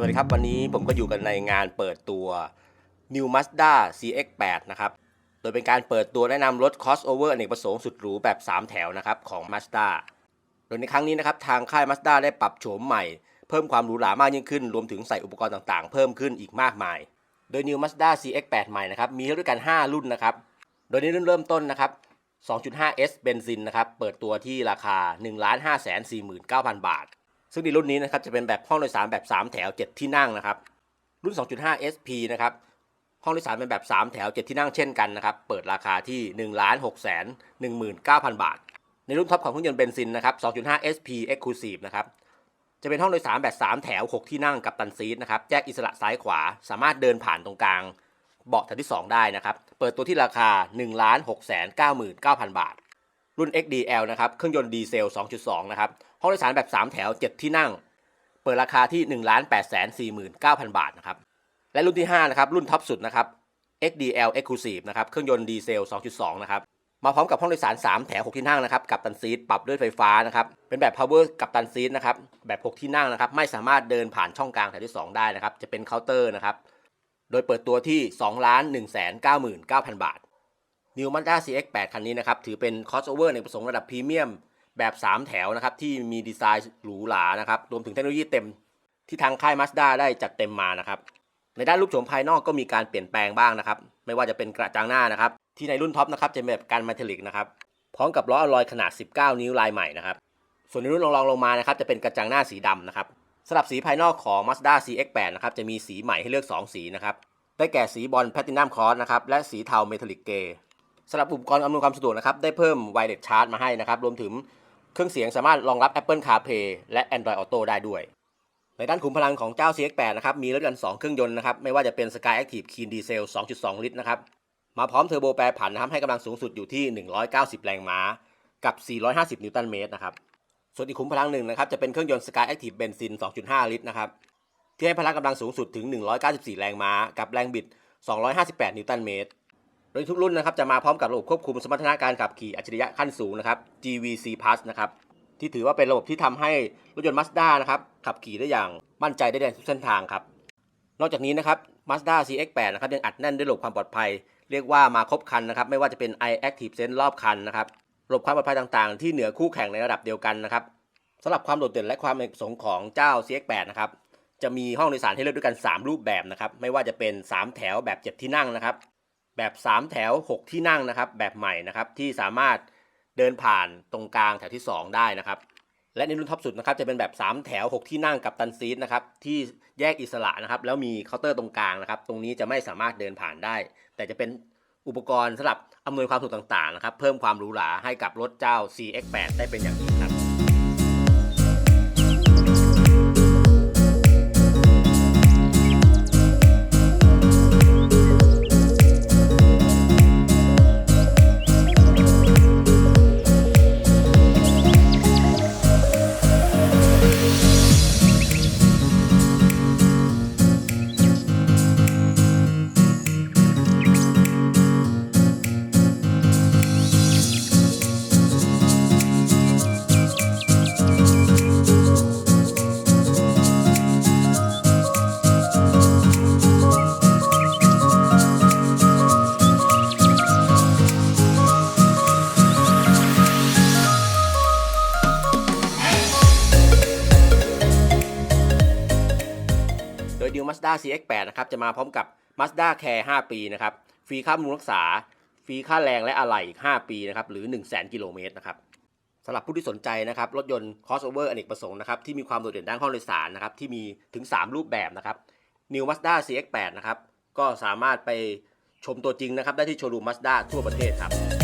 วัสดีครับ วันนี้ผมก็อยู่กันในงานเปิดตัว New Mazda CX-8 นะครับ โดยเป็นการเปิดตัวแนะนำรถ crossover อเนกประสงค์สุดหรูแบบ 3 แถวนะครับของ Mazda โดยในครั้งนี้นะครับ ทางค่าย Mazda ได้ปรับโฉมใหม่ เพิ่มความหรูหรามากยิ่งขึ้น รวมถึงใส่อุปกรณ์ต่างๆ เพิ่มขึ้นอีกมากมาย โดย New Mazda CX-8 ใหม่นะครับมีให้ด้วยกัน 5 รุ่นนะครับ โดยในรุ่นเริ่มต้นนะครับ 2.5S เบนซินนะครับเปิดตัวที่ราคา 1,549,000 บาท ซึ่งในรุ่นนี้นะครับจะเป็นแบบห้องโดยสารแบบ 3 แถว 7 ที่นั่งนะครับ รุ่น 2.5 SP นะครับห้องโดยสารเป็นแบบ 3 แถว 7 ที่นั่งเช่นกันนะครับ เปิดราคาที่1 6 1 9 0 0 0 บาท ในรุ่นท็อปของเครื่องยนต์เบนซินนะครับ 2.5 SP Exclusive นะครับ จะเป็นห้องโดยสารแบบ 3 แถว 6 ที่นั่งกับตันซีทนะครับ แยกอิสระซ้ายขวา สามารถเดินผ่านตรงกลาง เบาะแถวที่ 2 ได้นะครับ เปิดตัวที่ราคา 1 6 9 9 0 0 0 บาท รุ่น XDL นะครับเครื่องยนต์ดีเซล 2.2 นะครับ ห้องโดยสารแบบ 3 แถว 7 ที่นั่ง เปิดราคาที่ 1 8 4 9 0 0 0 บาทนะครับ และรุ่นที่ 5 นะครับ รุ่นท็อปสุดนะครับ XDL Exclusive นะครับ เครื่องยนต์ดีเซล 2.2 นะครับ มาพร้อมกับห้องโดยสาร 3 แถว 6 ที่นั่งนะครับ กับตันซีทปรับด้วยไฟฟ้านะครับ เป็นแบบ power กับตันซีทนะครับ แบบ 6 ที่นั่งนะครับ ไม่สามารถเดินผ่านช่องกลางแถวที่ 2 ได้นะครับ จะเป็นเคาน์เตอร์นะครับ โดยเปิดตัวที่ 2 1 9 9 0 0 0 บาท New Mazda CX-8 คันนี้นะครับ ถือเป็น crossover ในประสงค์ระดับพรีเมียมแบบ 3 แถวนะครับ ที่มีดีไซน์หรูหรานะครับ รวมถึงเทคโนโลยีเต็มที่ทางค่าย Mazda ได้จัดเต็มมานะครับ ในด้านรูปโฉมภายนอกก็มีการเปลี่ยนแปลงบ้างนะครับ ไม่ว่าจะเป็นกระจังหน้านะครับ ที่ในรุ่นท็อปนะครับจะเป็นแบบกันมาเทลิกนะครับ พร้อมกับล้ออลลอยขนาด 19 นิ้วลายใหม่นะครับ ส่วนในรุ่นรองลงมานะครับจะเป็นกระจังหน้าสีดำนะครับสำหรับสีภายนอกของ Mazda CX-8 นะครับจะมีสีใหม่ให้เลือก 2 สีนะครับได้แก่สีบอลแพลตินัมครอสนะครับและสีเทาเมทัลลิกเกย์ สำหรับอุปกรณ์อำนวยความสะดวกนะครับ ได้เพิ่มไวเลสชาร์จมาให้นะครับ รวมถึงเครื่องเสียงสามารถรองรับ Apple CarPlay และ Android Auto ได้ด้วย ในด้านขุมพลังของเจ้า CX-8 นะครับ มีรถยนต์ 2 เครื่องยนต์นะครับ ไม่ว่าจะเป็น Sky Active Clean Diesel 2.2 ลิตรนะครับ มาพร้อมเทอร์โบแปรผันนะครับให้กำลังสูงสุดอยู่ที่ 190 แรงม้า กับ 450 นิวตันเมตรนะครับ ส่วนอีกขุมพลังหนึ่งนะครับ จะเป็นเครื่องยนต์ Sky Active Benzene 2.5 ลิตรนะครับ ที่ให้พละกำลังสูงสุดถึง 194 แรงม้า กับแรงบิด 258 นิวตันเมตร โดยทุกรุ่นนะครับจะมาพร้อมกับระบบควบคุมสมรรถนะการขับขี่อัจฉริยะขั้นสูงนะครับ GVC Plus นะครับที่ถือว่าเป็นระบบที่ทำให้รถยนต์ Mazda นะครับขับขี่ได้อย่างมั่นใจได้ในทุกเส้นทางครับ นอกจากนี้นะครับ Mazda CX-8 นะครับยังอัดแน่นด้วยระบบความปลอดภัย เรียกว่ามาครบคันนะครับไม่ว่าจะเป็น i Active Sense รอบคันนะครับระบบความปลอดภัยต่างๆ ที่เหนือคู่แข่งในระดับเดียวกันนะครับสำหรับความโดดเด่นและความเอกสงของเจ้า CX-8 นะครับจะมีห้องโดยสารให้เลือกด้วยกัน 3 รูปแบบนะครับไม่ว่าจะเป็น 3 แถวแบบ 7 ที่นั่งนะครับ แบบ 3 แถว 6 ที่นั่งนะครับ แบบใหม่นะครับที่สามารถเดินผ่านตรงกลางแถวที่ 2 ได้นะครับ และในรุ่นท็อปสุดนะครับจะเป็นแบบ 3 แถว 6 ที่นั่งกับตันซีทนะครับที่แยกอิสระนะครับ แล้วมีเคาน์เตอร์ตรงกลางนะครับ ตรงนี้จะไม่สามารถเดินผ่านได้ แต่จะเป็นอุปกรณ์สำหรับอำนวยความสะดวกต่างๆนะครับ เพิ่มความหรูหราให้กับรถเจ้า CX-8 ได้เป็นอย่างดีครับ ย New Mazda CX-8 นะครับ จะมาพร้อมกับ Mazda Care 5 ปีนะครับ ฟรีค่าบำรุงรักษา ฟรีค่าแรงและอะไหล่อีก 5 ปีนะครับ หรือ 1 0 0 0 0 0 กิโลเมตรนะครับสำหรับผู้ที่สนใจนะครับ รถยนต์ crossover อเนกประสงค์นะครับ ที่มีความโดดเด่นด้านห้องโดยสารนะครับ ที่มีถึง 3 รูปแบบนะครับ New Mazda CX-8 นะครับ ก็สามารถไปชมตัวจริงนะครับ ได้ที่โชว์รูม Mazda ทั่วประเทศครับ